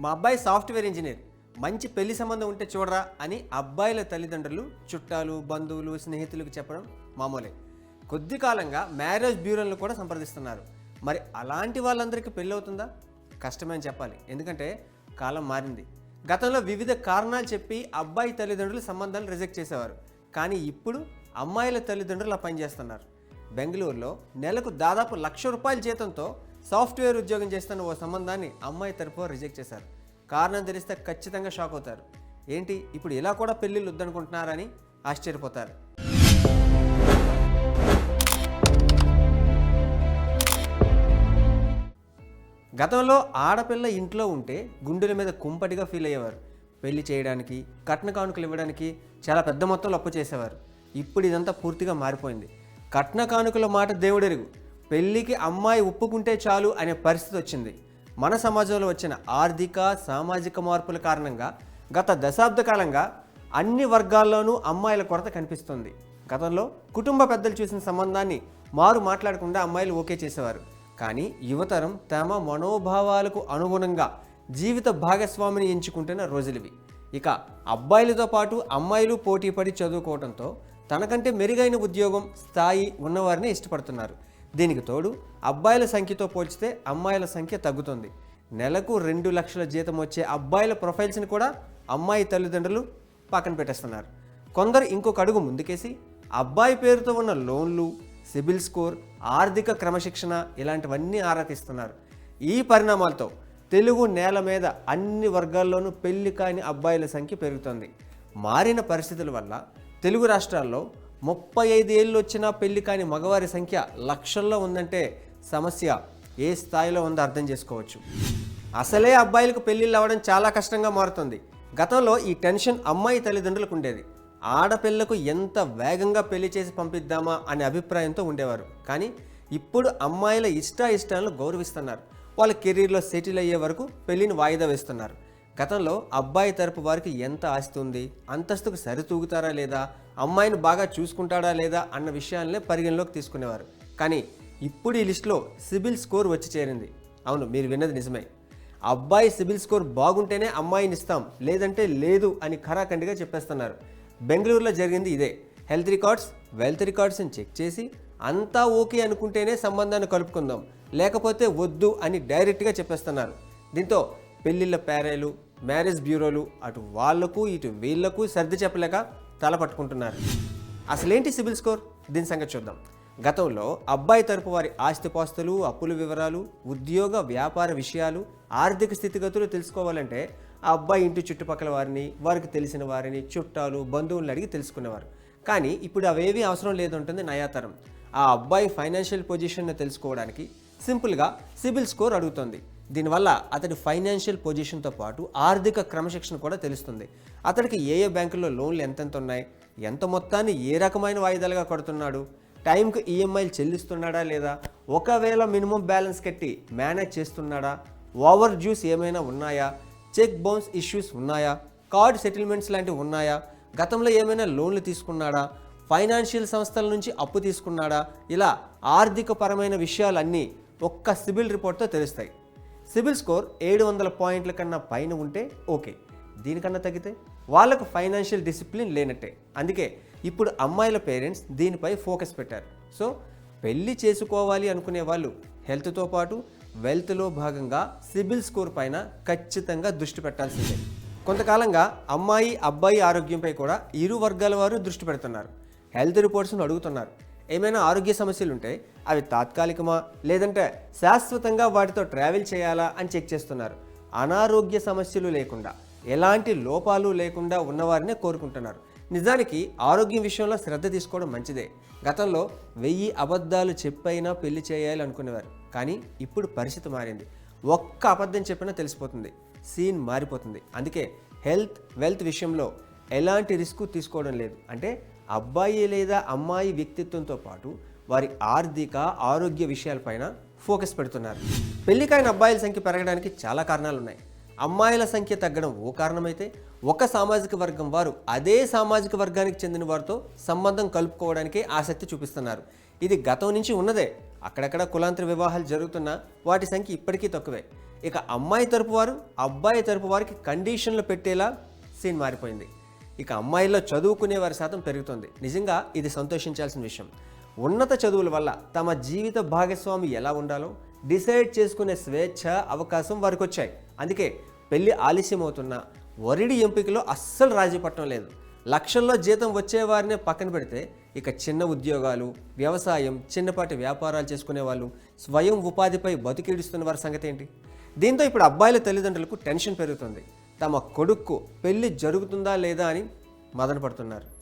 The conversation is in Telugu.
మా అబ్బాయి సాఫ్ట్వేర్ ఇంజనీర్. మంచి పెళ్ళి సంబంధం ఉంటే చూడరా అని అబ్బాయిల తల్లిదండ్రులు చుట్టాలు బంధువులు స్నేహితులకు చెప్పడం మామూలే. కొద్ది కాలంగా మ్యారేజ్ బ్యూరోలను కూడా సంప్రదిస్తున్నారు. మరి అలాంటి వాళ్ళందరికీ పెళ్ళి అవుతుందా కష్టమే అని చెప్పాలి. ఎందుకంటే కాలం మారింది. గతంలో వివిధ కారణాలు చెప్పి అబ్బాయి తల్లిదండ్రులు సంబంధాలు రిజెక్ట్ చేసేవారు. కానీ ఇప్పుడు అమ్మాయిల తల్లిదండ్రులు ఆ పనిచేస్తున్నారు. బెంగళూరులో నెలకు దాదాపు లక్ష రూపాయల జీతంతో సాఫ్ట్వేర్ ఉద్యోగం చేస్తున్న ఓ సంబంధాన్ని అమ్మాయి తరపు రిజెక్ట్ చేశారు. కారణం తెలిస్తే ఖచ్చితంగా షాక్ అవుతారు. ఏంటి? ఇప్పుడు ఇలా కూడా పెళ్ళిళ్ళు వద్దనుకుంటున్నారని ఆశ్చర్యపోతారు. గతంలో ఆడపిల్ల ఇంట్లో ఉంటే గుండెల మీద కుంపటిగా ఫీల్ అయ్యేవారు. పెళ్ళి చేయడానికి కట్న కానుకలు ఇవ్వడానికి చాలా పెద్ద మొత్తంలో అప్పు చేసేవారు. ఇప్పుడు ఇదంతా పూర్తిగా మారిపోయింది. కట్న కానుకల మాట దేవుడెరుగు. పెళ్ళికి అమ్మాయి ఒప్పుకుంటే చాలు అనే పరిస్థితి వచ్చింది. మన సమాజంలో వచ్చిన ఆర్థిక సామాజిక మార్పుల కారణంగా గత దశాబ్ద కాలంగా అన్ని వర్గాల్లోనూ అమ్మాయిల కొరత కనిపిస్తుంది. గతంలో కుటుంబ పెద్దలు చూసిన సంబంధాన్ని మారు మాట్లాడకుండా అమ్మాయిలు ఓకే చేసేవారు. కానీ యువతరం తమ మనోభావాలకు అనుగుణంగా జీవిత భాగస్వామిని ఎంచుకుంటున్న రోజులివి. ఇక అబ్బాయిలతో పాటు అమ్మాయిలు పోటీ పడి చదువుకోవడంతో తనకంటే మెరుగైన ఉద్యోగం స్థాయి ఉన్నవారిని ఇష్టపడుతున్నారు. దీనికి తోడు అబ్బాయిల సంఖ్యతో పోల్చితే అమ్మాయిల సంఖ్య తగ్గుతుంది. నెలకు రెండు లక్షల జీతం వచ్చే అబ్బాయిల ప్రొఫైల్స్ని కూడా అమ్మాయి తల్లిదండ్రులు పక్కన పెట్టేస్తున్నారు. కొందరు ఇంకొక అడుగు ముందుకేసి అబ్బాయి పేరుతో ఉన్న లోన్లు సిబిల్ స్కోర్ ఆర్థిక క్రమశిక్షణ ఇలాంటివన్నీ ఆరా తీస్తున్నారు. ఈ పరిణామాలతో తెలుగు నేల మీద అన్ని వర్గాల్లోనూ పెళ్ళి కాని అబ్బాయిల సంఖ్య పెరుగుతోంది. మారిన పరిస్థితుల వల్ల తెలుగు రాష్ట్రాల్లో ముప్పై ఐదు ఏళ్ళు వచ్చినా పెళ్ళి కాని మగవారి సంఖ్య లక్షల్లో ఉందంటే సమస్య ఏ స్థాయిలో ఉందో అర్థం చేసుకోవచ్చు. అసలే అబ్బాయిలకు పెళ్ళిళ్ళు అవ్వడం చాలా కష్టంగా మారుతుంది. గతంలో ఈ టెన్షన్ అమ్మాయి తల్లిదండ్రులకు ఉండేది. ఆడపిల్లకు ఎంత వేగంగా పెళ్ళి చేసి పంపిద్దామా అనే అభిప్రాయంతో ఉండేవారు. కానీ ఇప్పుడు అమ్మాయిల ఇష్టాయిష్టాలను ఇష్టాలను గౌరవిస్తున్నారు. వాళ్ళ కెరీర్లో సెటిల్ అయ్యే వరకు పెళ్ళిని వాయిదా వేస్తున్నారు. గతంలో అబ్బాయి తరపు వారికి ఎంత ఆస్తి ఉంది? అంతస్తుకు సరితూగుతారా లేదా? అమ్మాయిని బాగా చూసుకుంటాడా లేదా? అన్న విషయాలనే పరిగణలోకి తీసుకునేవారు. కానీ ఇప్పుడు ఈ లిస్టులో సిబిల్ స్కోర్ వచ్చి చేరింది. అవును మీరు విన్నది నిజమే. అబ్బాయి సిబిల్ స్కోర్ బాగుంటేనే అమ్మాయిని ఇస్తాం లేదంటే లేదు అని ఖరాఖండిగా చెప్పేస్తున్నారు. బెంగళూరులో జరిగింది ఇదే. హెల్త్ రికార్డ్స్ వెల్త్ రికార్డ్స్ని చెక్ చేసి అంతా ఓకే అనుకుంటేనే సంబంధాన్ని కలుపుకుందాం లేకపోతే వద్దు అని డైరెక్ట్గా చెప్పేస్తున్నారు. దీంతో పెళ్ళిళ్ళ పేరేలు మ్యారేజ్ బ్యూరోలు అటు వాళ్ళకు ఇటు వీళ్ళకు సర్ది చెప్పలేక తల పట్టుకుంటున్నారు. అసలేంటి సిబిల్ స్కోర్? దీని సంగతి చూద్దాం. గతంలో అబ్బాయి తరపు వారి ఆస్తిపాస్తులు అప్పుల వివరాలు ఉద్యోగ వ్యాపార విషయాలు ఆర్థిక స్థితిగతులు తెలుసుకోవాలంటే ఆ అబ్బాయి ఇంటి చుట్టుపక్కల వారిని వారికి తెలిసిన వారిని చుట్టాలు బంధువులను అడిగి తెలుసుకునేవారు. కానీ ఇప్పుడు అవేవి అవసరం లేదుంటుంది నయాతరం. ఆ అబ్బాయి ఫైనాన్షియల్ పొజిషన్ను తెలుసుకోవడానికి సింపుల్గా సిబిల్ స్కోర్ అడుగుతుంది. దీనివల్ల అతడి ఫైనాన్షియల్ పొజిషన్తో పాటు ఆర్థిక క్రమశిక్షణ కూడా తెలుస్తుంది. అతడికి ఏ ఏ బ్యాంకుల్లో లోన్లు ఎంతెంత ఉన్నాయి ఎంత మొత్తాన్ని ఏ రకమైన వాయిదాలుగా కడుతున్నాడు టైంకి ఈఎంఐలు చెల్లిస్తున్నాడా లేదా ఒకవేళ మినిమం బ్యాలెన్స్ కట్టి మేనేజ్ చేస్తున్నాడా ఓవర్ డ్యూస్ ఏమైనా ఉన్నాయా చెక్ బౌన్స్ ఇష్యూస్ ఉన్నాయా కార్డ్ సెటిల్మెంట్స్ లాంటివి ఉన్నాయా గతంలో ఏమైనా లోన్లు తీసుకున్నాడా ఫైనాన్షియల్ సంస్థల నుంచి అప్పు తీసుకున్నాడా ఇలా ఆర్థిక పరమైన విషయాలన్నీ ఒక్క సిబిల్ రిపోర్ట్తో తెలుస్తాయి. సిబిల్ స్కోర్ ఏడు వందల పాయింట్ల కన్నా పైన ఉంటే ఓకే. దీనికన్నా తగ్గితే? వాళ్ళకు ఫైనాన్షియల్ డిసిప్లిన్ లేనట్టే. అందుకే ఇప్పుడు అమ్మాయిల పేరెంట్స్ దీనిపై ఫోకస్ పెట్టారు. సో పెళ్ళి చేసుకోవాలి అనుకునే వాళ్ళు హెల్త్తో పాటు వెల్త్లో భాగంగా సిబిల్ స్కోర్ పైన ఖచ్చితంగా దృష్టి పెట్టాల్సిందే. కొంతకాలంగా అమ్మాయి అబ్బాయి ఆరోగ్యంపై కూడా ఇరు వర్గాల వారు దృష్టి పెడుతున్నారు. హెల్త్ రిపోర్ట్స్ను అడుగుతున్నారు. ఏమైనా ఆరోగ్య సమస్యలు ఉంటే అవి తాత్కాలికమా లేదంటే శాశ్వతంగా వాటితో ట్రావెల్ చేయాలా అని చెక్ చేస్తున్నారు. అనారోగ్య సమస్యలు లేకుండా ఎలాంటి లోపాలు లేకుండా ఉన్నవారినే కోరుకుంటున్నారు. నిజానికి ఆరోగ్యం విషయంలో శ్రద్ధ తీసుకోవడం మంచిదే. గతంలో వెయ్యి అబద్ధాలు చెప్పైనా పెళ్ళి చేయాలి అనుకునేవారు. కానీ ఇప్పుడు పరిస్థితి మారింది. ఒక్క అబద్ధం చెప్పినా తెలిసిపోతుంది. సీన్ మారిపోతుంది. అందుకే హెల్త్ వెల్త్ విషయంలో ఎలాంటి రిస్క్ తీసుకోవడం లేదు. అంటే అబ్బాయి లేదా అమ్మాయి వ్యక్తిత్వంతో పాటు వారి ఆర్థిక ఆరోగ్య విషయాలపైన ఫోకస్ పెడుతున్నారు. పెళ్ళికాయన అబ్బాయిల సంఖ్య పెరగడానికి చాలా కారణాలు ఉన్నాయి అమ్మాయిల సంఖ్య తగ్గడం ఓ కారణమైతే ఒక సామాజిక వర్గం వారు అదే సామాజిక వర్గానికి చెందిన వారితో సంబంధం కలుపుకోవడానికి ఆసక్తి చూపిస్తున్నారు. ఇది గతం నుంచి ఉన్నదే. అక్కడక్కడ కులాంతర వివాహాలు జరుగుతున్నా వాటి సంఖ్య ఇప్పటికీ తక్కువే. ఇక అమ్మాయి తరపు వారు అబ్బాయి తరపు వారికి కండిషన్లు పెట్టేలా సీన్ మారిపోయింది. ఇక అమ్మాయిల్లో చదువుకునే వారి శాతం పెరుగుతుంది. నిజంగా ఇది సంతోషించాల్సిన విషయం. ఉన్నత చదువుల వల్ల తమ జీవిత భాగస్వామి ఎలా ఉండాలో డిసైడ్ చేసుకునే స్వేచ్ఛ అవకాశం వారికి వచ్చాయి అందుకే పెళ్ళి ఆలస్యం అవుతున్నా వరిడి ఎంపికలో అస్సలు రాజీ పట్టడం లేదు. లక్షల్లో జీతం వచ్చేవారినే పక్కన పెడితే ఇక చిన్న ఉద్యోగాలు వ్యవసాయం చిన్నపాటి వ్యాపారాలు చేసుకునే వాళ్ళు స్వయం ఉపాధిపై బతికిడుస్తున్న వారి సంగతి ఏంటి దీంతో ఇప్పుడు అబ్బాయిల తల్లిదండ్రులకు టెన్షన్ పెరుగుతుంది. తమ కొడుక్కు పెళ్ళి జరుగుతుందా లేదా అని మదనపడుతున్నారు.